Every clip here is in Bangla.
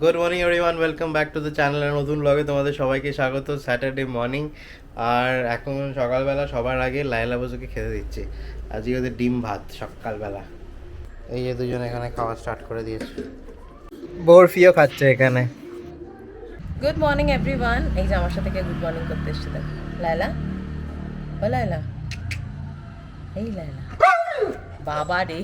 Good morning everyone welcome back to the চ্যানেলের নতুন ব্লগে তোমাদের সবাইকে স্বাগত। স্যাটারডে মর্নিং আর এখন সকালবেলা সবার আগে লাইলা বসুকে খেতে দিচ্ছি। আজকে ওদের ডিম ভাত, সকালবেলা। এই যে দুজন এখানে খাওয়া স্টার্ট করে দিয়েছে। বরফিও খাচ্ছে এখানে। গুড মর্নিং এভরিওয়ান এই যে আমার সাথে গুড মর্নিং করতে এসেছে, দেখ। লায়লা? ও লায়লা? এই লায়লা। বাবা রে।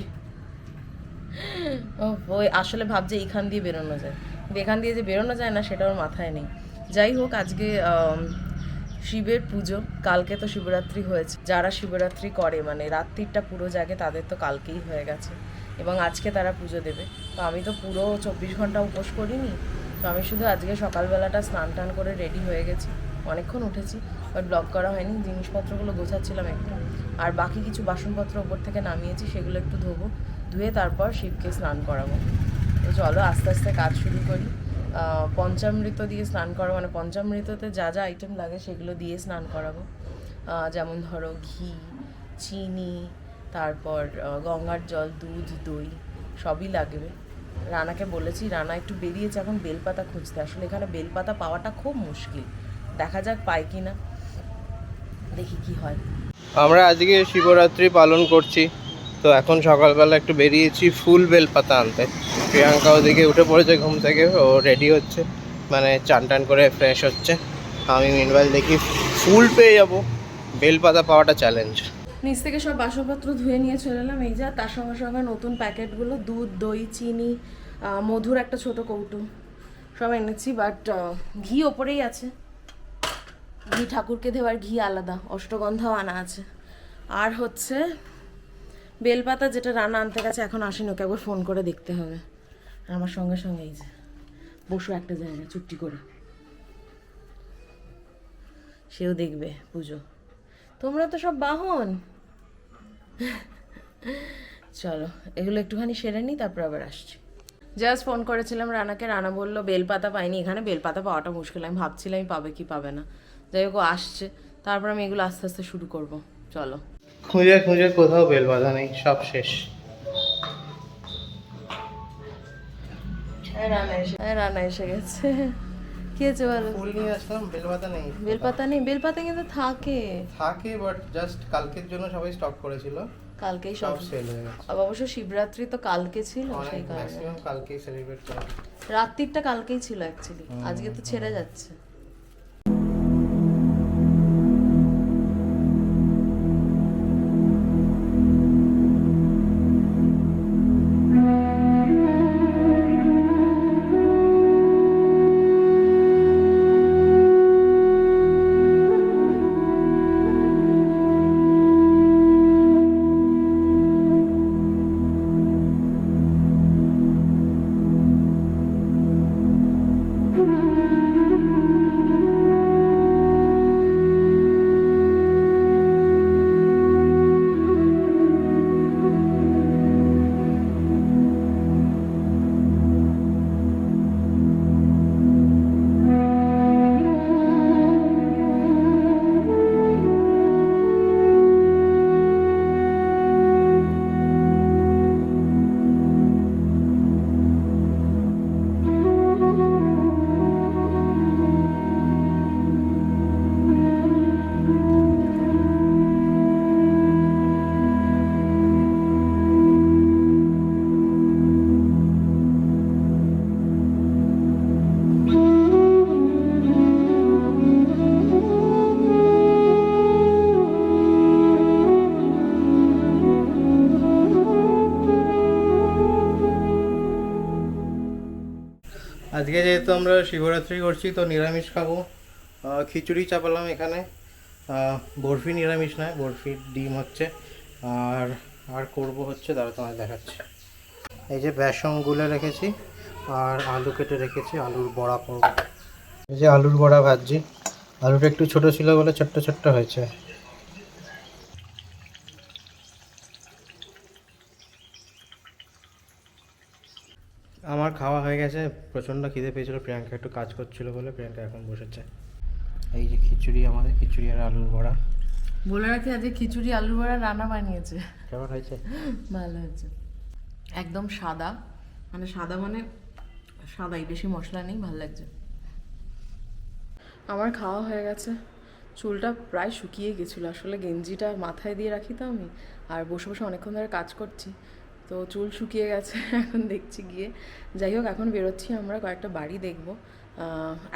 ও আসলে ভাবছে এইখান দিয়ে বেরোনো যায়। এখান দিয়ে যে বেরোনো যায় না, সেটা ওর মাথায় নেই। যাই হোক, আজকে শিবের পুজো। কালকে তো শিবরাত্রি হয়েছে। যারা শিবরাত্রি করে মানে রাত্রিটা পুরো জাগে, তাদের তো কালকেই হয়ে গেছে। এবং আজকে তারা পুজো দেবে। তো আমি তো পুরো চব্বিশ ঘণ্টা উপোস করিনি। তো আমি শুধু আজকে সকালবেলাটা স্নান টান করে রেডি হয়ে গেছি। অনেকক্ষণ উঠেছি, বাট ব্লগ করা হয়নি। জিনিসপত্রগুলো গোছাচ্ছিলাম একটু। আর বাকি কিছু বাসনপত্র ওপর থেকে নামিয়েছি, সেগুলো একটু ধোবো। ধুয়ে তারপর শিবকে স্নান করাবো। তো চলো, আস্তে আস্তে কাজ শুরু করি। পঞ্চামৃত দিয়ে স্নান করাবো মানে পঞ্চামৃততে যা যা আইটেম লাগে সেগুলো দিয়ে স্নান করাবো। যেমন ধরো ঘি, চিনি, তারপর গঙ্গার জল, দুধ, দই, সবই লাগবে। রানাকে বলেছি, রানা একটু বেরিয়েছে, এখন বেলপাতা খুঁজতে। আসলে এখানে বেলপাতা পাওয়াটা খুব মুশকিল। দেখা যাক পাই কি না দেখি কি হয়। আমরা আজকে শিবরাত্রি পালন করছি। তো এখন সকালবেলা একটু বেরিয়েছি ফুল বেল পাতা আনতে। প্রিয়াঙ্কা ওদিকে উঠে পড়েছে ঘুম থেকে, ও রেডি হচ্ছে। মানে চান টান করে ফ্রেশ হচ্ছে। আমি মিনওয়াইল দেখি ফুল পেয়ে যাব। বেল পাতা পাওয়াটা চ্যালেঞ্জ নিচ থেকে সব বাসনপত্র ধুয়ে নিয়ে চলে এলাম। এই যা, তার সঙ্গে সঙ্গে নতুন প্যাকেটগুলো, দুধ, দই, চিনি মধুর একটা ছোট কৌটো সব এনেছি বাট ঘি ওপরেই আছে। ঘি ঠাকুরকে দেওয়ার ঘি আলাদা, অষ্টগন্ধাও আনা আছে। আর হচ্ছে বেলপাতা যেটা রান্না আনতে গেছে, এখন আসেনি, ওকে একবার ফোন করে দেখতে হবে। আমার সঙ্গে সঙ্গে এই যে, বসো একটা জায়গায়, চুপটি করে। সেও দেখবে, পুজো। তোমরা তো সব বাহন। চলো, এগুলো একটুখানি সেরে নিই তারপর আবার আসছি। জাস্ট ফোন করেছিলাম রানাকে, রানা বলল, বেলপাতা পাইনি এখানে, বেলপাতা পাওয়াটা মুশকিল, আমি ভাবছিলাম পাবে কি পাবে না। যাই হোক আসছে, তারপর আমি এগুলো আস্তে আস্তে শুরু করব। চলো। খুঁজে খুঁজে কোথাও বেল পাতা নেই সব শেষ। হ্যাঁ রানা এসে গেছে। কি হয়েছে বলো? ফুল নিয়ে আসলাম বেল পাতা নেই। বেলপাতা নেই? বেলপাতা কিন্তু থাকে। থাকে বাট জাস্ট কালকের জন্য সবাই স্টক করেছিল। কালকেই সব সেল হয়ে গেছে। আর অবশ্য শিবরাত্রি তো কালকে ছিল সেই অনেক কারণে। ম্যাক্সিমাম কালকেই সেলিব্রেট করা। রাত্রিটা কালকেই ছিল অ্যাকচুয়ালি আজকে তো ছেড়ে যাচ্ছে। যেহেতু আমরা শিবরাত্রি করছি, তো নিরামিষ খাব। খিচুড়ি চাপালাম এখানে। বরফি নিরামিষ নয় বরফির ডিম হচ্ছে। আর আর করব হচ্ছে দাঁড়া তোমায় দেখাচ্ছি। এই যে বেসন গুলে রেখেছি, আর আলু কেটে রেখেছি, আলুর বড়া করব। এই যে আলুর বড়া ভাজছি। আলুটা একটু ছোট ছিল বলে ছোট্ট ছোট্ট হয়েছে আমার খাওয়া হয়ে গেছে প্রচণ্ড খিদে পেয়েছিল প্রিয়াঙ্কা একটু কাজ করছিল বলে প্রিয়াঙ্কা এখন বসেছে। এই যে খিচুড়ি আমাদের খিচুড়ি আর আলুর বড়া। বলে রাখি আজকে খিচুড়ি আলুর বড়া রান্না বানিয়েছে। কেমন হয়েছে? ভালো হয়েছে। একদম সাদা মানে সাদা মানে সাদাই বেশি মশলা নেই ভালো লাগছে। আমার খাওয়া হয়ে গেছে। চুলটা প্রায় শুকিয়ে গেছিল আসলে গেঞ্জিটা মাথায় দিয়ে রাখি তো আমি আর বসে বসে অনেকক্ষণ ধরে কাজ করছি। তো চুল শুকিয়ে গেছে, এখন দেখছি গিয়ে। যাই হোক, এখন বেরোচ্ছি আমরা, কয়েকটা বাড়ি দেখব।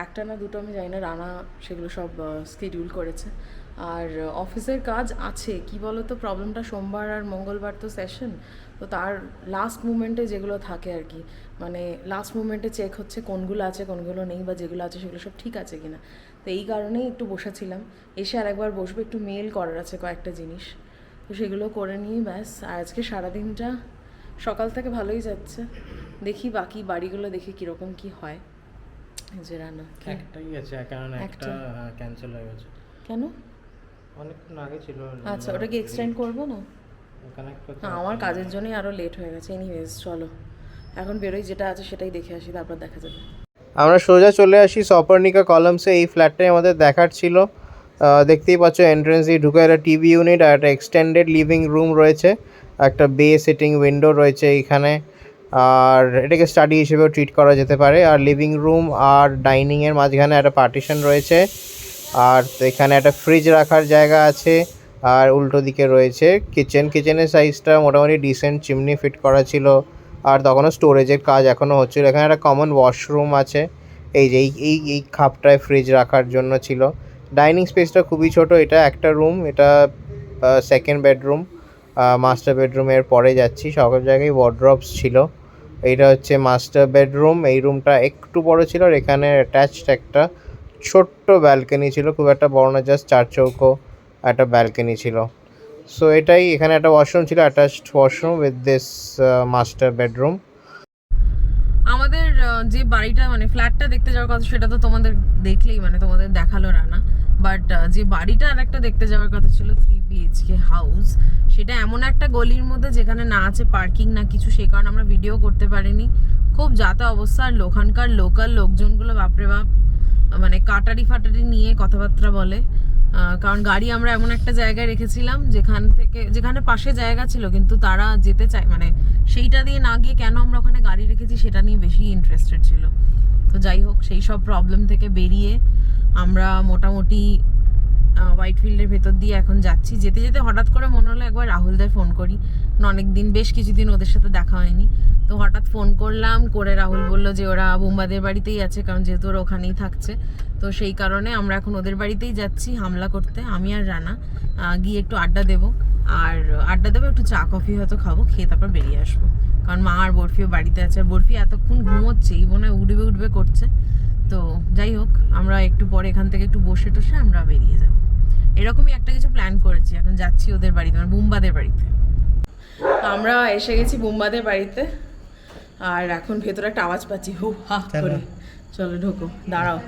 একটা না দুটো আমি জানি না, রানা সেগুলো সব স্কেডিউল করেছে। আর অফিসের কাজ আছে, কি বলো তো প্রবলেমটা সোমবার আর মঙ্গলবার তো সেশন তো তার লাস্ট মুমেন্টে যেগুলো থাকে আর কি। মানে লাস্ট মুমেন্টে চেক হচ্ছে কোনগুলো আছে, কোনগুলো নেই, বা যেগুলো আছে সেগুলো সব ঠিক আছে কিনা। তো এই কারণেই একটু বসেছিলাম। এসে আর একবার বসবো, একটু মেল করার আছে কয়েকটা জিনিস। তো সেগুলো করে নিয়ে ব্যাস। আর আজকে সারাদিনটা সকাল থেকে ভালোই যাচ্ছে। দেখি বাকি বাড়িগুলো দেখি কীরকম কি হয়। যে রান্না? একটাই আছে কারণ একটা? ক্যান্সেল হয়ে গেছে। কেন? অনেকক্ষণ আগে ছিল। আচ্ছা ওটা কি এক্সটেন্ড করব না? কানেক্ট করতে না আমার কাজের জন্যই আরও লেট হয়ে গেছে। এনিওয়েজ চলো। এখন বেরোই যেটা আছে সেটাই দেখে আসি তারপর দেখা যাবে। আমরা সোজা চলে আসি সপারনিকা কলামসে এই ফ্ল্যাটটাই আমাদের দেখার ছিল। দেখতেই পাচ্ছ এন্ট্রেন্স দিয়ে ঢুকে একটা টিভি ইউনিট আর একটা এক্সটেন্ডেড লিভিং রুম রয়েছে। একটা বে সিটিং উইন্ডো রয়েছে এইখানে আর এটাকে স্টাডি হিসেবেও ট্রিট করা যেতে পারে। আর লিভিং রুম আর ডাইনিংয়ের মাঝখানে একটা পার্টিশন রয়েছে। আর এখানে একটা ফ্রিজ রাখার জায়গা আছে। আর উল্টো দিকে রয়েছে কিচেন কিচেনের সাইজটা মোটামুটি ডিসেন্ট চিমনি ফিট করা ছিল। আর তখনও স্টোরেজের কাজ এখনও হচ্ছিল। এখানে একটা কমন ওয়াশরুম আছে। এই যে এই এই খাপটায় ফ্রিজ রাখার জন্য ছিল। ডাইনিং স্পেসটা খুবই ছোট। এটা একটা রুম এটা সেকেন্ড বেডরুম মাস্টার বেডরুমের পরে যাচ্ছি। সকল জায়গায় ওয়ার্ড্রপস ছিল। এইটা হচ্ছে মাস্টার বেডরুম এই রুমটা একটু বড় ছিল আর এখানে অ্যাটাচড একটা ছোট্ট ব্যালকনি ছিল। খুব একটা বড় না জাস্ট চার চৌকো একটা ব্যালকনি ছিল। সো এটাই এখানে একটা ওয়াশরুম ছিল attached washroom with this master bedroom আমাদের যে বাড়িটা মানে ফ্ল্যাটটা দেখতে যাওয়ার কথা, সেটা তো তোমাদের দেখলেই মানে তোমাদের দেখাল রানা। বাট যে বাড়িটা আর একটা দেখতে যাওয়ার কথা ছিল থ্রি বিএইচকে হাউস সেটা এমন একটা গলির মধ্যে যেখানে না আছে পার্কিং না কিছু, সে কারণে আমরা ভিডিও করতে পারিনি। খুব যাতা অবস্থা, আর ওখানকার লোকাল লোকজনগুলো বাপরে বাপ মানে কাটারি ফাটারি নিয়ে কথাবার্তা বলে। কারণ গাড়ি আমরা এমন একটা জায়গায় রেখেছিলাম যেখান থেকে যেখানে পাশে জায়গা ছিল, কিন্তু তারা যেতে চায় মানে সেইটা দিয়ে না গিয়ে কেন আমরা ওখানে গাড়ি রেখেছি সেটা নিয়ে বেশি ইন্টারেস্টেড ছিল। তো যাই হোক, সেই সব প্রবলেম থেকে বেরিয়ে আমরা মোটামুটি হোয়াইট ফিল্ডের ভেতর দিয়ে এখন যাচ্ছি। যেতে যেতে হঠাৎ করে মনে হলো একবার রাহুলদের ফোন করি। অনেক দিন, বেশ কিছুদিন ওদের সাথে দেখা হয়নি। তো হঠাৎ ফোন করলাম, করে রাহুল বলল যে ওরা বোম্বাদের বাড়িতেই আছে, কারণ যেহেতু ওরা ওখানেই থাকছে। তো সেই কারণে আমরা এখন ওদের বাড়িতেই যাচ্ছি হামলা করতে। আমি আর রানা গিয়ে একটু আড্ডা দেবো। আর আড্ডা দেবো, একটু চা, কফি হয়তো খাব, খেয়ে তারপর বেরিয়ে আসব। কারণ মা আর বরফিও বাড়িতে আছে। আর বরফি এতক্ষণ ঘুমোচ্ছে, এই মনে উঠবে উঠবে করছে। তো যাই হোক, আমরা একটু পরে এখান থেকে একটু বসে টসে আমরা বেরিয়ে যাব। এরকমই একটা কিছু প্ল্যান করেছি। এখন যাচ্ছি ওদের বাড়িতে মানে বুম্বাদের বাড়িতে। আমরা এসে গেছি বুম্বাদের বাড়িতে। আর এখন ভেতরে একটা আওয়াজ পাচ্ছি হু হা করে। চলো ঢোকো দাঁড়াও.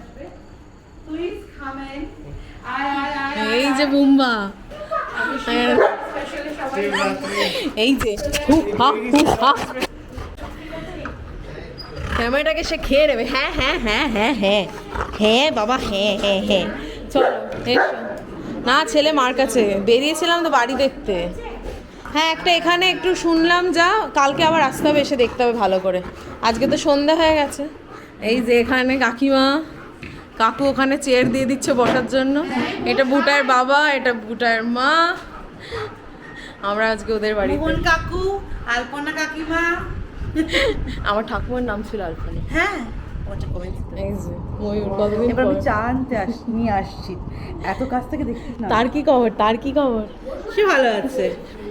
এই যে বুম্বা। এই যে হু হা হু হা। ক্যামেরাটাকে সে খেয়ে নেবে। হ্যাঁ হ্যাঁ হ্যাঁ হ্যাঁ হ্যাঁ। হ্যাঁ বাবা হ্যাঁ হ্যাঁ হ্যাঁ। চলো এসো। না ছেলে মার কাছে। বেরিয়েছিলাম তো বাড়ি দেখতে। হ্যাঁ একটা এখানে একটু শুনলাম যা কালকে আবার আসতে হবে এসে দেখতে হবে ভালো করে। আজকে তো সন্ধ্যা হয়ে গেছে। এই যে এখানে কাকিমা কাকু ওখানে চেয়ার দিয়ে দিচ্ছে বসার জন্য। এটা বুটার বাবা এটা বুটার মা। আমরা আজকে ওদের বাড়ি কাকু আলপনা কাকিমা। আমার ঠাকুমার নাম ছিল আলপনা। হ্যাঁ। এবার আমি। চা আনতে আস নিয়ে আসছি। এত কাছ থেকে দেখছিস না। তার কি খবর? তার কি খবর? সে ভালো আছে।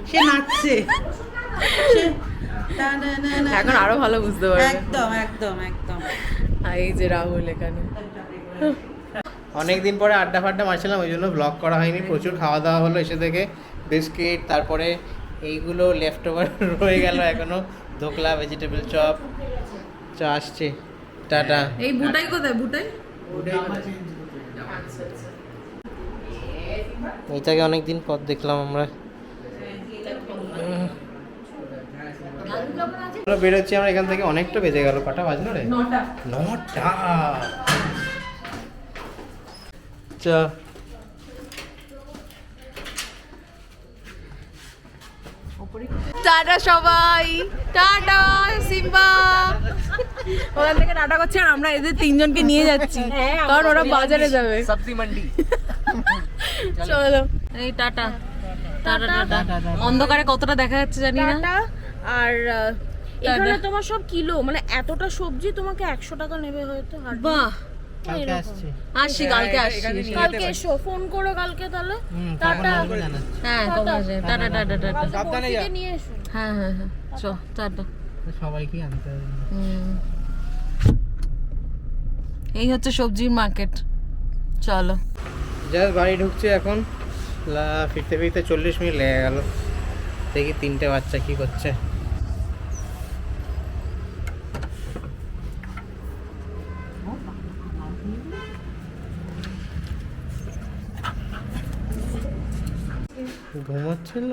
সে নাচছে। এখন। আরও ভালো বুঝতে পারবে। একদম একদম একদম। এই যে রাহুল এখানে। অনেক দিন পরে আড্ডা ফাড্ডা মারছিলাম ওই জন্য ব্লগ করা হয়নি। প্রচুর খাওয়া দাওয়া হলো এসে থেকে। বিস্কিট তারপরে এইগুলো লেফট ওভার রয়ে গেল এখনও। ধোকলা ভেজিটেবল চপ চা আসছে। টাটা। এই বুটাই কোথায়? বুটাই এইটাকে অনেক দিন পর দেখলাম আমরা। আমরা বেরোচ্ছি আমরা এখান থেকে অনেকটা বেজে গেল। কটা বাজলো রে? নটা। নটা। চা। টাটা সবাই টাটা সিম্বা। ওখান থেকে টাটা করছে আর আমরা এদের তিনজনকে নিয়ে যাচ্ছি। কারণ ওরা বাজারে যাবে। সবজি মন্ডি। চলো। এই টাটা। টাটা। টাটা অন্ধকারে কতটা দেখা যাচ্ছে জানি না। টাটা। আর এখানে তোমার সব কিলো? মানে এতটা সবজি তোমাকে একশো টাকা নেবে হয়তো? বাহ। কালকে আসছি। আসছি কালকে আসছি। কালকে এসো ফোন করো কালকে তাহলে। টাটা। হ্যাঁ টাটা। টাটা টাটা সাবধানে যা নিয়ে এসো। হ্যাঁ হ্যাঁ হ্যাঁ। চ টাটা। সবাইকে আনতে হবে। এই হচ্ছে সবজির মার্কেট। চলো। জাস্ট বাড়ি ঢুকছে এখন। ফিরতে ফিরতে চল্লিশ মিনিট লেগে গেল। দেখি তিনটে বাচ্চা কি করছে। ঘুমাচ্ছিল।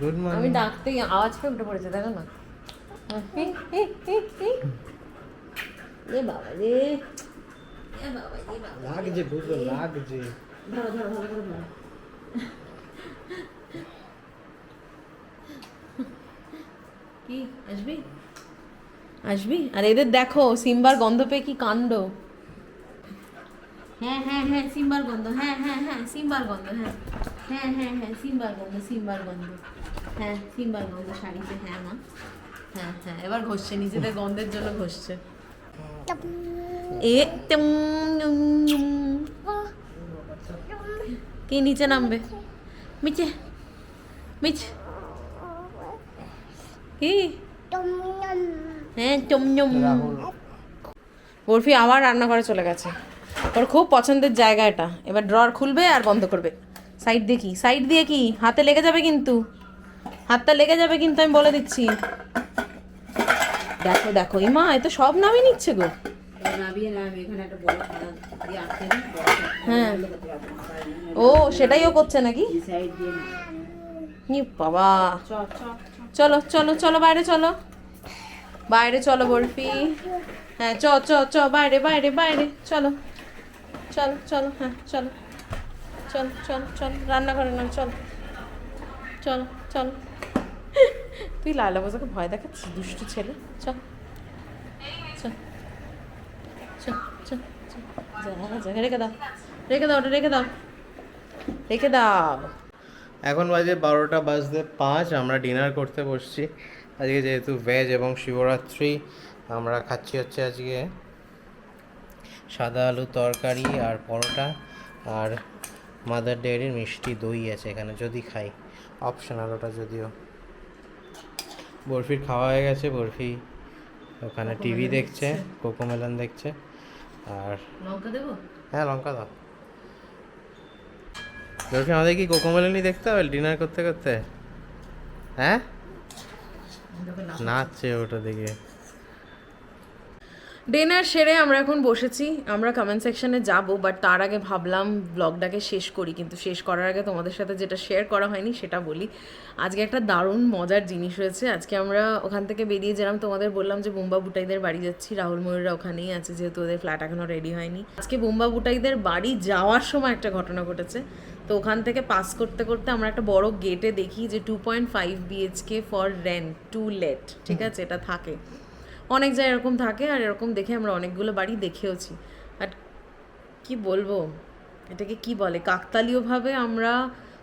গুড আমি মর্নিং ডাকতেই আওয়াজ পেয়ে উঠে পড়েছে দেখো না। এ বাবা রে এ বাবা এ বাবা লাগছে বুঝলো লাগছে। ধরো ধরো ভালো করে ধরো। কি আসবি? আসবি? আর এদের দেখো সিম্বার গন্ধ পেয়ে কি কাণ্ড। হ্যাঁ হ্যাঁ হ্যাঁ সিম্বার গন্ধ হ্যাঁ হ্যাঁ হ্যাঁ সিম্বার গন্ধ হ্যাঁ। হ্যাঁ হ্যাঁ হ্যাঁ সিম্বার গন্ধ সিম্বার গন্ধ। হ্যাঁ সিম্বার গন্ধ শাড়িতে হ্যাঁ মা। হ্যাঁ হ্যাঁ এবার ঘষছে নিজেদের গন্ধের জন্য ঘষছে। এ। কে নিচে নামবে? মিচে মিচ। কি? হ্যাঁ রাহুল। বরফি আবার রান্নাঘরে চলে গেছে। ওর খুব পছন্দের জায়গা এটা। এবার ড্রয়ার খুলবে আর বন্ধ করবে। সাইড দিয়ে কি? সাইড দিয়ে কি? হাতে লেগে যাবে কিন্তু। হাতটা লেগে যাবে কিন্তু আমি বলে দিচ্ছি। দেখো দেখো ইমা এ তো সব নামই নিচ্ছে গো। হ্যাঁ। ও সেটাই ও করছে নাকি? ই বাবা। চলো চলো চলো বাইরে চলো। বাইরে চলো বরফি। হ্যাঁ চ চ চ বাইরে বাইরে বাইরে চলো। চলো চল হ্যাঁ চল। চল চল চল রান্নাঘরে না চল। চল চল। তুই লালা বোঝাকে ভয় দেখাচ্ছিস দুষ্টু ছেলে? চল চল চল চল যা রেখে দাও রেখে দাও ওটা রেখে দাও। রেখে দাও। এখন বাজে বারোটা বাজতে পাঁচ আমরা ডিনার করতে বসছি। আজকে যেহেতু ভেজ এবং শিবরাত্রি আমরা খাচ্ছি হচ্ছে আজকে সাদা আলু তরকারি আর পরোটা আর মাদার ডেয়ারির মিষ্টি দই আছে এখানে যদি খাই। অপশনাল ওটা যদিও। বরফির খাওয়া হয়ে গেছে বরফি ওখানে টিভি দেখছে। কোকোমেলন দেখছে আর লঙ্কা দেবো? হ্যাঁ লঙ্কা দাও। বরফি আমাদের কি কোকোমেলনই দেখতে হবে ডিনার করতে করতে? হ্যাঁ? নাচছে ওটা দেখে। ডিনার সেরে আমরা এখন বসেছি, আমরা কমেন্ট সেকশনে যাব বাট তার আগে ভাবলাম ব্লগটাকে শেষ করি, কিন্তু শেষ করার আগে তোমাদের সাথে যেটা শেয়ার করা হয়নি সেটা বলি। আজকে একটা দারুণ মজার জিনিস হয়েছে, আজকে আমরা ওখান থেকে বেরিয়ে যেরাম তোমাদের বললাম যে বুম্বা বুটাইদের বাড়ি যাচ্ছি, রাহুল ময়ূররা ওখানেই আছে, যেহেতু ওদের ফ্ল্যাট এখনও রেডি হয়নি। আজকে বুম্বা বুটাইদের বাড়ি যাওয়ার সময় একটা ঘটনা ঘটেছে, তো ওখান থেকে পাস করতে করতে আমরা একটা বড় গেটে দেখি যে two point five BHK for rent to let ঠিক আছে? এটা থাকে। অনেক জায়গায় এরকম থাকে আর এরকম দেখে আমরা অনেকগুলো বাড়ি দেখেওছি। আর কি বলব? এটাকে কি বলে? কাকতালীয়ভাবে আমরা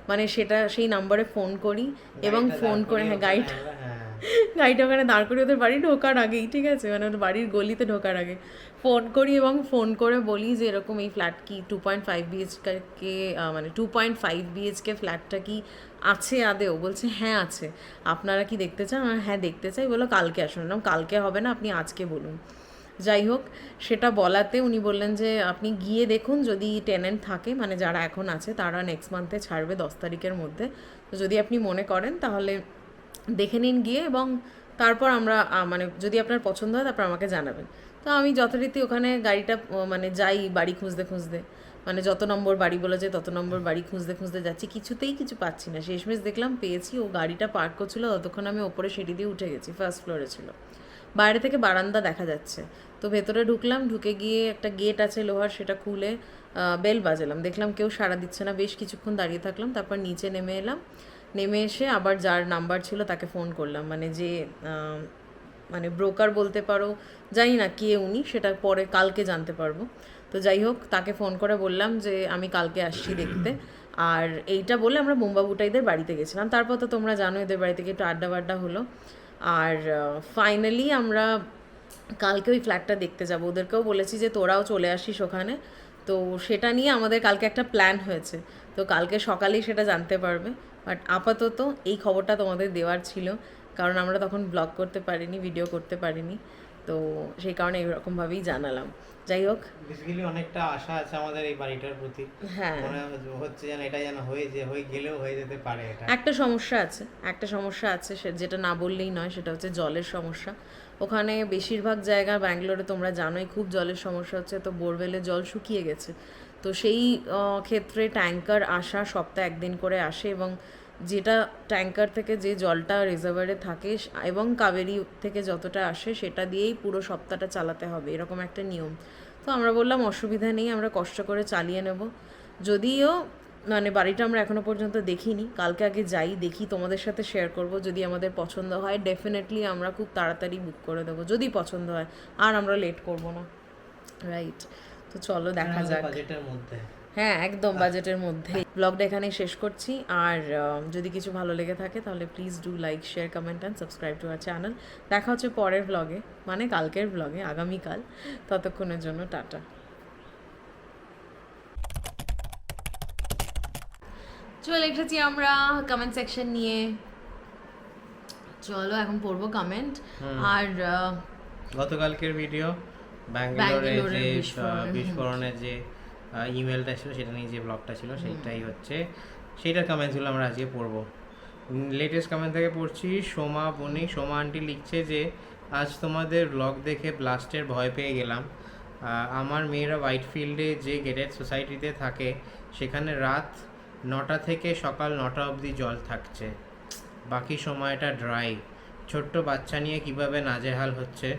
মানে সেটা সেই নাম্বারে ফোন করি এবং ফোন করে হ্যাঁ গাইড গাড়িটা ওখানে দাঁড় করি ওদের বাড়ি ঢোকার আগেই ঠিক আছে? মানে ওদের বাড়ির গলিতে ঢোকার আগে। ফোন করি এবং ফোন করে বলি যে এরকম এই ফ্ল্যাট কি টু পয়েন্ট ফাইভ বিএইচকে মানে টু পয়েন্ট ফাইভ বিএইচকে ফ্ল্যাটটা কি আছে আদেও। বলছে হ্যাঁ আছে। আপনারা কি দেখতে চান? হ্যাঁ দেখতে চাই। বলো কালকে আসুন। কালকে হবে না, আপনি আজকে বলুন। যাই হোক, সেটা বলাতে উনি বললেন যে, আপনি গিয়ে দেখুন, যদি টেনেন্ট থাকে মানে যারা এখন আছে, তারা নেক্সট মান্থে ছাড়বে দশ তারিখের মধ্যে। তো যদি আপনি মনে করেন, তাহলে দেখে নিন গিয়ে এবং তারপর আমরা মানে যদি আপনার পছন্দ হয়, তারপর আমাকে জানাবেন। তো আমি যথারীতি ওখানে গাড়িটা মানে যাই বাড়ি খুঁজতে খুঁজতে। মানে যত নম্বর বাড়ি বলেছে তত নম্বর বাড়ি খুঁজতে খুঁজতে যাচ্ছি। কিছুতেই কিছু পাচ্ছি না। শেষমেশ দেখলাম পেয়েছি, ও গাড়িটা পার্ক করছিল, ততক্ষণ আমি ওপরে সিঁড়ি দিয়ে উঠে গেছি ফার্স্ট ফ্লোরে ছিল। বাইরে থেকে বারান্দা দেখা যাচ্ছে। তো ভেতরে ঢুকলাম, ঢুকে গিয়ে একটা গেট আছে লোহার, সেটা খুলে বেল বাজালাম। দেখলাম কেউ সাড়া দিচ্ছে না, বেশ কিছুক্ষণ দাঁড়িয়ে থাকলাম, তারপর নিচে নেমে এলাম। নেমে এসে আবার যার নাম্বার ছিল তাকে ফোন করলাম। মানে যে মানে ব্রোকার বলতে পারো, জানি না কে উনি, সেটা পরে কালকে জানতে পারব। তো যাই হোক, তাকে ফোন করে বললাম যে, আমি কালকে আসছি দেখতে। আর এইটা বলে আমরা বোম্বাবুটাইদের বাড়িতে গেছিলাম। তারপর তো তোমরা জানো, এদের বাড়ি থেকে একটু আড্ডা বাড্ডা হলো। আর ফাইনালি আমরা কালকে ওই ফ্ল্যাটটা দেখতে যাব। ওদেরকেও বলেছি যে, তোরাও চলে আসিস ওখানে। তো সেটা নিয়ে আমাদের কালকে একটা প্ল্যান হয়েছে। তো কালকে সকালেই সেটা জানতে পারবে। বাট আপাতত এই খবরটা তোমাদের দেওয়ার ছিল। কারণ আমরা তখন ব্লগ করতে পারিনি ভিডিও করতে পারিনি। তো সেই কারণে এরকমভাবেই জানালাম। যাই হোক। বেসিক্যালি অনেকটা আশা আছে আমাদের এই বাড়িটার প্রতি। হ্যাঁ। হচ্ছে যেন এটা যেন হয়ে যে হয়ে গেলেও হয়ে যেতে পারে এটা। একটা সমস্যা আছে। একটা সমস্যা আছে যেটা না বললেই নয় সেটা হচ্ছে জলের সমস্যা। ওখানে বেশিরভাগ জায়গা ব্যাঙ্গালোরে তোমরা জানোই খুব জলের সমস্যা হচ্ছে। তো বোরওয়েলে জল শুকিয়ে গেছে। তো সেই ক্ষেত্রে ট্যাঙ্কার আসা সপ্তাহে একদিন করে আসে এবং যেটা ট্যাঙ্কার থেকে যে জলটা রিজার্ভারে থাকে এবং কাবেরি থেকে যতটা আসে সেটা দিয়েই পুরো সপ্তাহটা চালাতে হবে এরকম একটা নিয়ম। তো আমরা বললাম অসুবিধা নেই আমরা কষ্ট করে চালিয়ে নেব। যদিও মানে বাড়িটা আমরা এখনও পর্যন্ত দেখিনি কালকে আগে যাই দেখি তোমাদের সাথে শেয়ার করব যদি আমাদের পছন্দ হয় ডেফিনেটলি আমরা খুব তাড়াতাড়ি বুক করে দেবো যদি পছন্দ হয়। আর আমরা লেট করব না। রাইট তো চলো দেখা যাক। বাজেটের মধ্যে। হ্যাঁ একদম বাজেটের মধ্যে। ব্লগটা এখানে শেষ করছি। আর যদি কিছু ভালো লেগে থাকে তাহলে please do like share comment and subscribe to our channel দেখা হচ্ছে পরের ব্লগে মানে কালকের ব্লগে আগামীকাল। ততক্ষণের জন্য টাটা। চলে এসেছি আমরা কমেন্ট সেকশন নিয়ে। চলো এখন পড়ব কমেন্ট আর গতকালকের ভিডিও ব্যাঙ্গালোরে যে বিস্ফোরণ, বিস্ফোরণের যে ইমেলটা ছিল সেটা নিয়ে যে ব্লগটা ছিল সেইটাই হচ্ছে। সেইটার কমেন্টসগুলো আমরা আজকে পড়ব। লেটেস্ট কমেন্ট থেকে পড়ছি সোমা বণিক সোমা আন্টি লিখছে যে আজ তোমাদের ব্লগ দেখে ব্লাস্টের ভয় পেয়ে গেলাম। আমার মেয়েরা হোয়াইট ফিল্ডে যে গেটেড সোসাইটিতে থাকে সেখানে রাত নটা থেকে সকাল নটা অবধি জল থাকছে। বাকি সময়টা ড্রাই ছোট্ট বাচ্চা নিয়ে কীভাবে নাজেহাল হচ্ছে?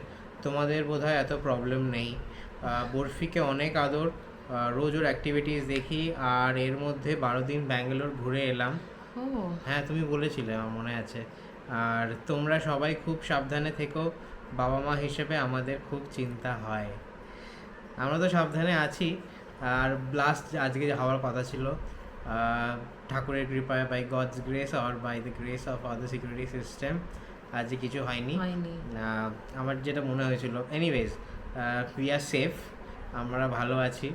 তোমাদের বোধহয় এত প্রবলেম নেই। বরফিকে অনেক আদর। রোজ ওর অ্যাক্টিভিটিস দেখি আর এর মধ্যে বারো দিন ব্যাঙ্গালোর ঘুরে এলাম। হ্যাঁ তুমি বলেছিলে আমার মনে আছে। আর তোমরা সবাই খুব সাবধানে থেকো বাবা মা হিসেবে আমাদের খুব চিন্তা হয়। আমরা তো সাবধানে আছি। আর ব্লাস্ট আজকে যে হওয়ার কথা ছিল ঠাকুরের কৃপায় by God's grace R by the grace of other security system আজকে কিছু হয়নি। হয়নি। আমার যেটা মনে হয়েছিল এনিওয়েজ উই আর সেফ আমরা ভালো আছি।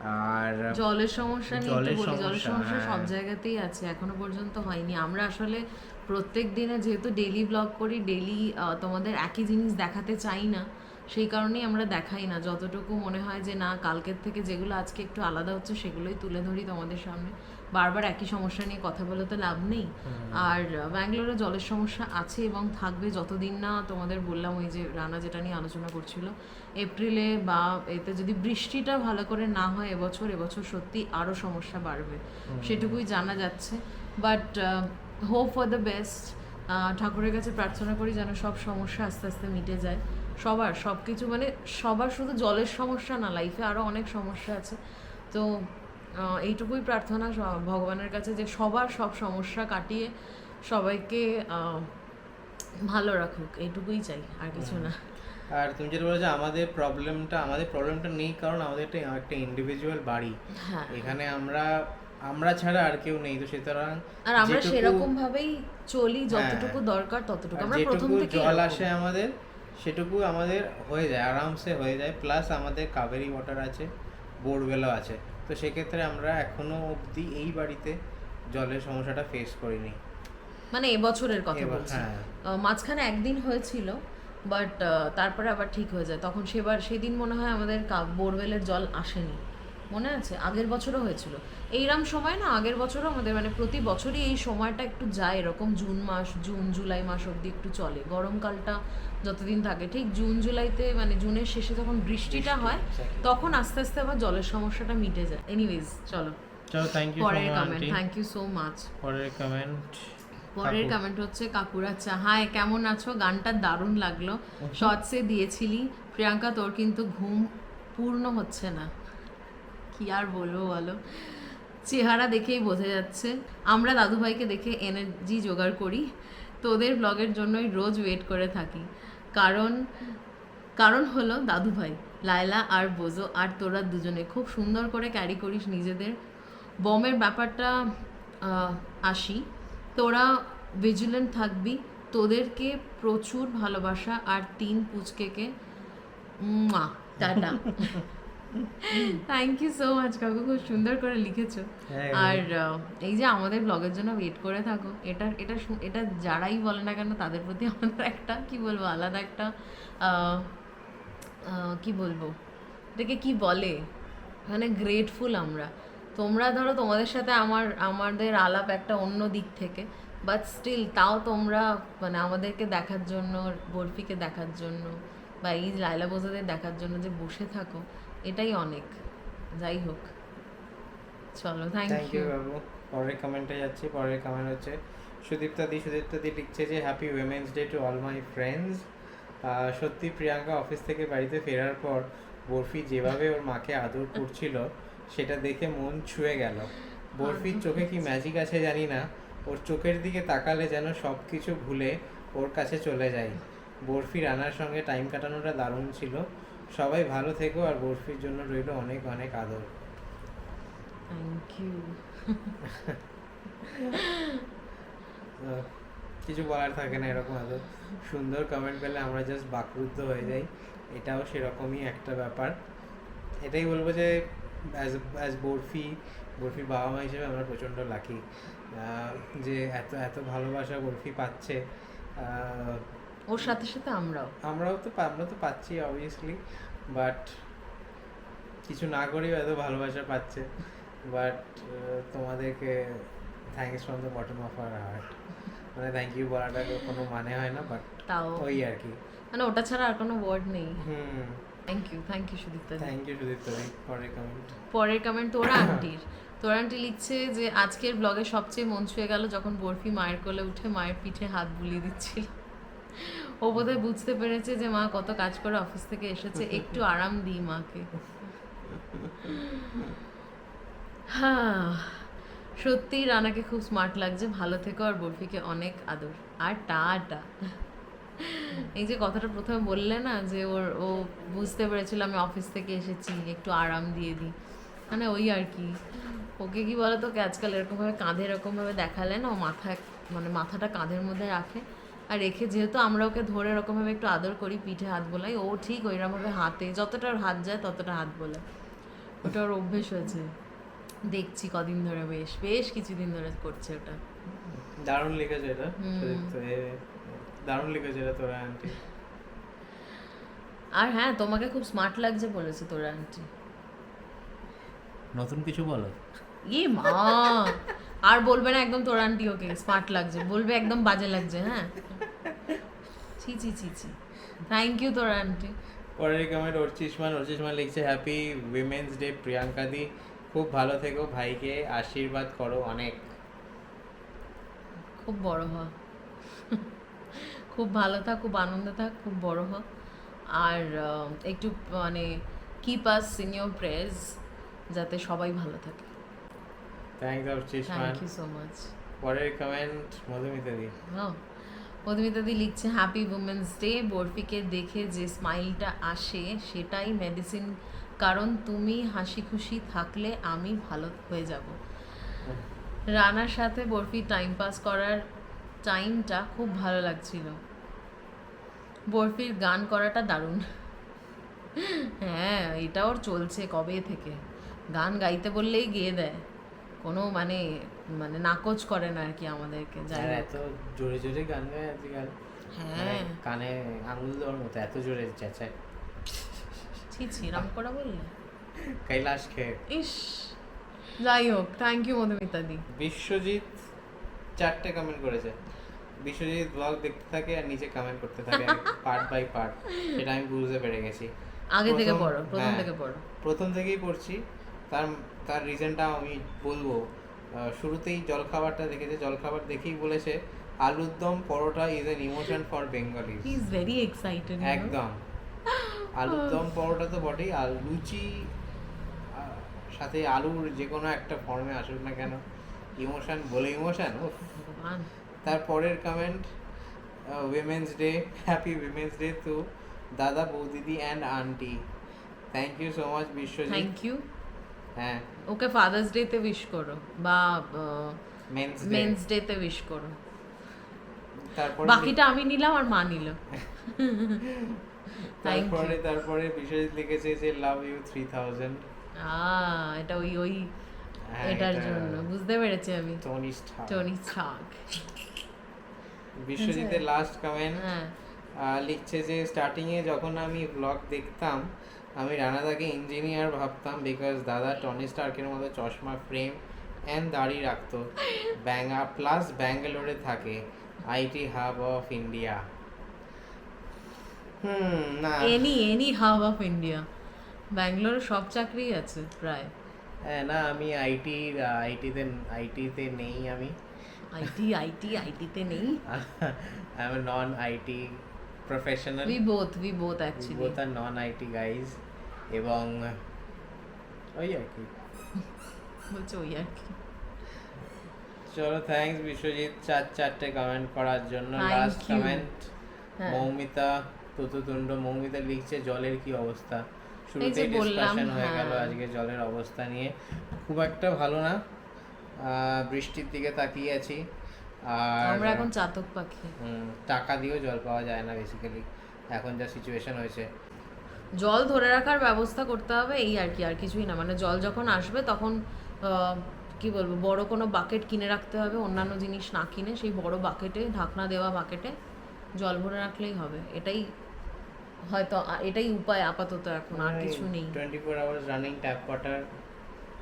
আর জলের সমস্যা নিয়ে একটু বলি জলের সমস্যা, সমস্যা সব হ্যাঁ। জায়গাতেই আছে এখনও পর্যন্ত হয়নি। আমরা আসলে প্রত্যেক দিনে যেহেতু ডেলি ব্লগ করি ডেলি তোমাদের একই জিনিস দেখাতে চাই না। সেই কারণেই আমরা দেখাই না। যতটুকু মনে হয় যে না কালকের থেকে যেগুলো আজকে একটু আলাদা হচ্ছে সেগুলোই তুলে ধরি তোমাদের সামনে। বারবার একই সমস্যা নিয়ে কথা বলে তো লাভ নেই। আর ব্যাঙ্গালোরে জলের সমস্যা আছে এবং থাকবে যতদিন না তোমাদের বললাম ওই যে রানা যেটা নিয়ে আলোচনা করছিল এপ্রিলে বা এতে যদি বৃষ্টিটা ভালো করে না হয় এবছর এবছর সত্যি আরও সমস্যা বাড়বে। সেটুকুই জানা যাচ্ছে। But hope for the best ঠাকুরের কাছে প্রার্থনা করি যেন সব সমস্যা আস্তে আস্তে মিটে যায়। সবার সব কিছু মানে সবার শুধু জলের সমস্যা না লাইফে আরও অনেক সমস্যা আছে। তো এইটুকুই প্রার্থনা ভগবানের কাছে যে সবার সব সমস্যা কাটিয়ে সবাইকে ভালো রাখুক এইটুকুই চাই আর কিছু না। আর তুমি যেটা বলেছ আমাদের প্রবলেমটা আমাদের প্রবলেমটা নেই কারণ আমাদের একটা একটা ইন্ডিভিজুয়াল বাড়ি। হ্যাঁ। এখানে আমরা আমরা ছাড়া আর কেউ নেই তো সুতরাং আর আমরা সেরকম ভাবেই চলি হ্যাঁ। যতটুকু দরকার ততটুকু। আমরা প্রথম থেকে জল আসে আমাদের সেটুকু আমাদের হয়ে যায় আরামসে হয়ে যায়। প্লাস আমাদের কাবেরি ওয়াটার আছে বোরওয়েলও আছে। তো সেক্ষেত্রে আমরা এখনও অবধি এই বাড়িতে জলের সমস্যাটা ফেস করিনি। মানে এবছরের কথা বলছি। হ্যাঁ। মাঝখানে একদিন হয়েছিল বাট তারপরে আবার ঠিক হয়ে যায়। তখন সেবার সেদিন মনে হয় আমাদের বোরওয়েলের জল আসেনি। মনে আছে? আগের বছরও হয়েছিল। এইরকম সময় না আগের বছরও আমাদের মানে প্রতি বছরই এই সময়টা একটু যায়। এরকম জুন মাস জুন জুলাই মাস অবধি একটু চলে। গরমকালটা যতদিন থাকে। ঠিক জুন জুলাইতে মানে জুনের শেষে যখন বৃষ্টিটা হয় তখন আস্তে আস্তে আবার জলের সমস্যাটা মিটে যায়। এনিওয়েজ চলো। চলো থ্যাংক ইউ পরের comment thank you so much পরের কমেন্ট পরের কমেন্ট হচ্ছে কাকুর আচ্ছা হাই কেমন আছো? গানটা দারুণ লাগল। শর্টসে দিয়েছিলি। প্রিয়াঙ্কা তোর কিন্তু ঘুম পূর্ণ হচ্ছে না। কি আর বলব বলো? চেহারা দেখেই বোঝা যাচ্ছে। আমরা দাদুভাইকে দেখে এনার্জি জোগাড় করি। তোদের ব্লগের জন্যই রোজ ওয়েট করে থাকি। কারণ কারণ হলো দাদু ভাই, লায়লা আর বোজো আর তোরা দুজনে খুব সুন্দর করে ক্যারি করিস নিজেদের। বমের ব্যাপারটা আসি। তোরা ভিজিলেন্ট থাকবি, তোদেরকে প্রচুর ভালোবাসা আর তিন পুচকেকে। মা tata. Thank you so much কাকু খুব সুন্দর করে লিখেছো। হ্যাঁ, আর এই যে আমাদের ব্লগের জন্য ওয়েট করে থাকো এটা এটা এটা যারাই বলে না কেন তাদের প্রতি আমাদের একটা কি বলব আলাদা একটা কি বলব এটাকে কি বলে? মানে গ্রেটফুল আমরা। তোমরা ধরো তোমাদের সাথে আমার আমাদের আলাপ একটা অন্য দিক থেকে বাট স্টিল তাও তোমরা মানে আমাদেরকে দেখার জন্য বরফিকে দেখার জন্য বা এই লাইলা বোঝাদের দেখার জন্য যে বসে থাকো এটাই অনেক। যাই হোক। চলো থ্যাংক ইউ বাবু। পরের কমেন্টে যাচ্ছি। পরের কমেন্ট হচ্ছে সুদীপ্তা দি সুদীপ্তা দি লিখছে যে happy women's day to all my friends সত্যি প্রিয়াঙ্কা অফিস থেকে বাড়িতে ফেরার পর বরফি যেভাবে ওর মাকে আদর করছিল সেটা দেখে মন ছুঁয়ে গেল। বরফির চোখে কি ম্যাজিক আছে জানি না। ওর চোখের দিকে তাকালে যেন সব কিছু ভুলে ওর কাছে চলে যাই বরফি রানার সঙ্গে টাইম কাটানোটা দারুণ ছিল। সবাই ভালো থেকো আর বরফির জন্য রইল অনেক অনেক আদর। থ্যাংক ইউ কিছু বলার থাকে না এরকম আদর। সুন্দর কমেন্ট পেলে আমরা জাস্ট বাকরুদ্ধ হয়ে যাই। এটাও সেরকমই একটা ব্যাপার। এটাই বলব যে অ্যাজ অ্যাজ বরফি বরফির বাবা মা হিসেবে আমরা প্রচণ্ড লাকি যে এত এত ভালোবাসা বরফি পাচ্ছে। ওর সাথে সাথে আমরাও। আমরাও তো আমরা তো পাচ্ছি অবভিয়াসলি বাট কিছু না করেও এত ভালোবাসা পাচ্ছে বাট তোমাদেরকে thanks from the bottom of our heart মানে থ্যাংক ইউ বলাটা কোনো মানে হয় না বাট তাও। ওই আর কি। মানে ওটা ছাড়া আর কোনো ওয়ার্ড নেই। হুম। Thank you thank you Sudipta thank you Sudipta পরের কমেন্ট পরের কমেন্ট তোরা আন্টির তোরা আন্টি লিখছে যে আজকের ব্লগে সবচেয়ে মন ছুঁয়ে গেল যখন বরফি মায়ের কোলে উঠে মায়ের পিঠে হাত বুলিয়ে দিচ্ছিল। ও বোধহয় বুঝতে পেরেছে যে মা কত কাজ করে অফিস থেকে এসেছে। একটু আরাম দিই মাকে। হ্যাঁ সত্যি রানাকে খুব স্মার্ট লাগছে। ভালো থেকো আর বরফিকে অনেক আদর। আর টাটা। এই যে কথাটা প্রথমে বললে না যে ওর, ও বুঝতে পেরেছিল আমি অফিস থেকে এসেছি, একটু আরাম দিয়ে দিই। মানে ওই আর কি। ওকে কি বলো তো আজকাল এরকমভাবে কাঁধে এরকমভাবে দেখালে না, ও মাথায় মানে মাথাটা কাঁধের মধ্যে রাখে। আর রেখে যেহেতু আমরা ওকে ধরে এরকমভাবে একটু আদর করি পিঠে হাত বোলাই ও ঠিক ওইরকমভাবে হাতে যতটা হাত যায় ততটা হাত বোলায় ওটা ওর অভ্যেস হয়েছে। দেখছি কদিন ধরে বেশ বেশ কিছুদিন ধরে করছে ওটা। দারুণ লিখেছে এটা। দারুণ লিখেছে এটা তোরা আন্টি আর হ্যাঁ তোমাকে খুব স্মার্ট লাগছে বলেছে তোর আন্টি নতুন কিছু বলো? ই মা আর বলবে না একদম তোর আন্টি ওকে স্মার্ট লাগছে। বলবে একদম বাজে লাগছে হ্যাঁ? ছি ছি ছি ছি। থ্যাংক ইউ তোর আন্টি পরের কমেন্ট অর্চিসমান অর্চিসমান লিখছে হ্যাপি উইমেন্স ডে প্রিয়াঙ্কা দি। খুব ভালো থেকো ভাইকে আশীর্বাদ করো অনেক। খুব বড় হ। খুব ভালো থাক খুব আনন্দ থাক খুব বড় হ। আর একটু মানে keep us in your prayers যাতে সবাই ভালো থাকে। থ্যাংক ইউ সো মাচ পরের কমেন্ট মধুমিতা দি। হ্যাঁ মধুমিতাদি লিখছে হ্যাপি উমেন্স ডে বরফিকে দেখে যে স্মাইলটা আসে, সেটাই মেডিসিন কারণ তুমি হাসি খুশি থাকলে আমি ভালো হয়ে যাব। রানার সাথে বরফি টাইম পাস করার টাইমটা খুব ভালো লাগছিল। বরফির গান করাটা দারুণ। হ্যাঁ এটা ওর চলছে কবে থেকে? গান গাইতে বললেই গেয়ে দেয়। কোনো মানে মানে নাকচ করে না আর কি আমাদেরকে যাই হোক। এত জোরে জোরে গান গায় আজকাল হ্যাঁ। মানে কানে আঙুল দেওয়ার মতো এত জোরে চেঁচায়। ছি ছি রাম করা বললে? কৈলাস খেয়ে ইস যাই হোক থ্যাংক ইউ মধুমিতা দি। বিশ্বজিৎ চারটে কমেন্ট করেছে। বিশ্বজিৎ ব্লগ দেখতে থাকে আর নিচে কমেন্ট করতে থাকে পার্ট বাই পার্ট সেটা আমি বুঝতে পেরে গেছি। আগে থেকে পড়ো প্রথম হ্যাঁ, থেকে পড়ো। প্রথম থেকেই পড়ছি। তার তার রিজনটা আমি বলব। শুরুতেই জলখাবারটা দেখেছে জলখাবার দেখেই বলেছে আলুর দম paratha is an emotion for Bengali he is very excited একদম। আলুর দম পরোটা তো বটেই আর লুচি সাথে আলুর যে কোনো একটা ফর্মে আসুক না কেন ইমোশন বলে ইমোশন তারপরের comment women's day happy women's day to দাদা বৌদিদি and aunty thank you so much Biswajit. Thank you হ্যাঁ। ওকে ফাদার্স ডেতে উইশ করো বা মেন্স ডেতে উইশ করো। তারপরে বাকিটা আমি নিলাম আর মা নিল. তারপরে তারপরে বিশ্বজিৎ লিখেছে যে লাভ ইউ থ্রি থাউজেন্ড এটা ওই ওই হ্যাঁ, এটার জন্য। বুঝতে পেরেছি আমি। তনিষ্ঠা টনি ছাক বিশ্বজিতের লাস্ট কমেন্ট হ্যাঁ। লিখছে যে স্টার্টিং এ যখন আমি ব্লগ দেখতাম আমি রানাদাকে ইঞ্জিনিয়ার ভাবতাম বিকজ দাদা টনি স্টার্কের মতো চশমা ফ্রেম অ্যান্ড দাড়ি রাখতো। ব্যাঙ্গা প্লাস ব্যাঙ্গালোরে থাকে। আইটি হাব অফ ইন্ডিয়া হুম না। Any any hub of India ব্যাঙ্গালোরে সব চাকরি আছে প্রায়। হ্যাঁ, না আমি আইটি আইটিতে আইটিতে নেই আমি। আইটি আইটি আইটিতে নেই। I am non IT professional we both we both actually both are non IT guys এবং ওই আর কি বলছে ওই আর কি চলো থ্যাঙ্কস বিশ্বজিৎ চার চারটে কমেন্ট করার জন্য লাস্ট. কমেন্ট। মৌমিতা তুতুতুণ্ড মৌমিতা লিখছে জলের কি অবস্থা? শুরুতেই বললাম, ডিসকাশন হয়ে গেল হ্যাঁ। আজকে জলের অবস্থা নিয়ে। খুব একটা ভালো না। বৃষ্টির দিকে তাকিয়ে আছি। আর আমরা এখন চাতক পাখি। টাকা দিয়েও জল পাওয়া যায় না বেসিক্যালি এখন যা সিচুয়েশন হয়েছে। জল ধরে রাখার ব্যবস্থা করতে হবে এই আর কি আর কিছুই না। মানে জল যখন আসবে তখন কি বলব বড় কোনো বাকেট কিনে রাখতে হবে অন্যান্য জিনিস না কিনে সেই বড় বাকেটে ঢাকনা দেওয়া বাকেটে জল ভরে রাখলেই হবে। এটাই হয়তো এটাই উপায় আপাতত এখন আর কিছু নেই। Twenty four hours running tap water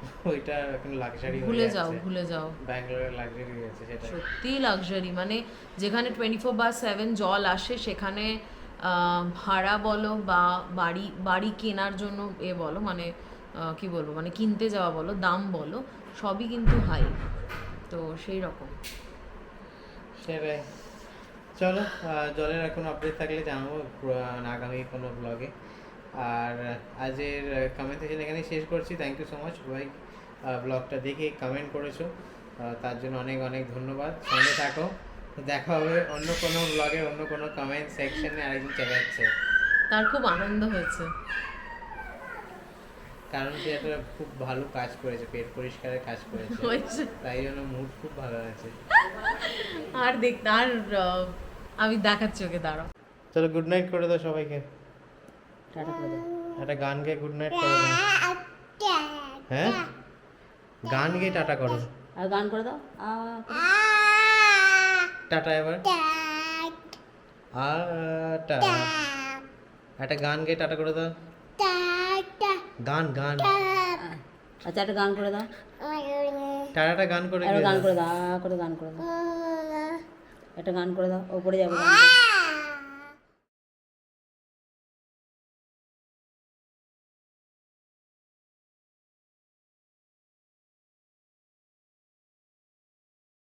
ওইটা এখন লাক্সারি ভুলে যাও ভুলে যাও। ব্যাঙ্গালোরের লাক্সারি হয়েছে সেটা সত্যি লাক্সারি মানে যেখানে টোয়েন্টি ফোর বার সেভেন জল আসে সেখানে ভাড়া বলো বা বাড়ি বাড়ি কেনার জন্য এ বলো মানে কি বলব মানে কিনতে যাওয়া বলো দাম বলো সবই কিন্তু হাই তো সেই রকম। সেটাই। চলো জলের এখন আপডেট থাকলে জানাব আগামী কোনো ব্লগে আর আজের কমেন্ট সেকশন এখানেই শেষ করছি। থ্যাংক ইউ সো মাচ সবাই ব্লগটা দেখে কমেন্ট করেছ। তার জন্য অনেক অনেক ধন্যবাদ। সঙ্গে থাকো। দেখা হবে অন্য কোনো ব্লগে অন্য কোনো কমেন্ট সেকশনে আরেকদিন চলে যাচ্ছে তার খুব আনন্দ হয়েছে। কারণ সে একটা খুব ভালো কাজ করেছে পেট পরিষ্কারের কাজ করেছে। তাই জন্য মুড খুব ভালো আছে। আর দেখ আর আমি দেখাচ্ছি ওকে দাঁড়াও। চলো গুড নাইট করে দাও সবাইকে। টাটা করে দাও। একটা গান গেয়ে গুড নাইট করে দাও হ্যাঁ? গান গেয়ে টাটা করো। আর গান করে দাও। টাটা এবার। আটা একটা গান গেয়ে টাটা করে দাও। গান গান। আচ্ছা একটা গান করে দাও। টাটাটা গান করে গান করে দাও করে গান করে দাও। একটা গান করে দাও ওপরে যাব।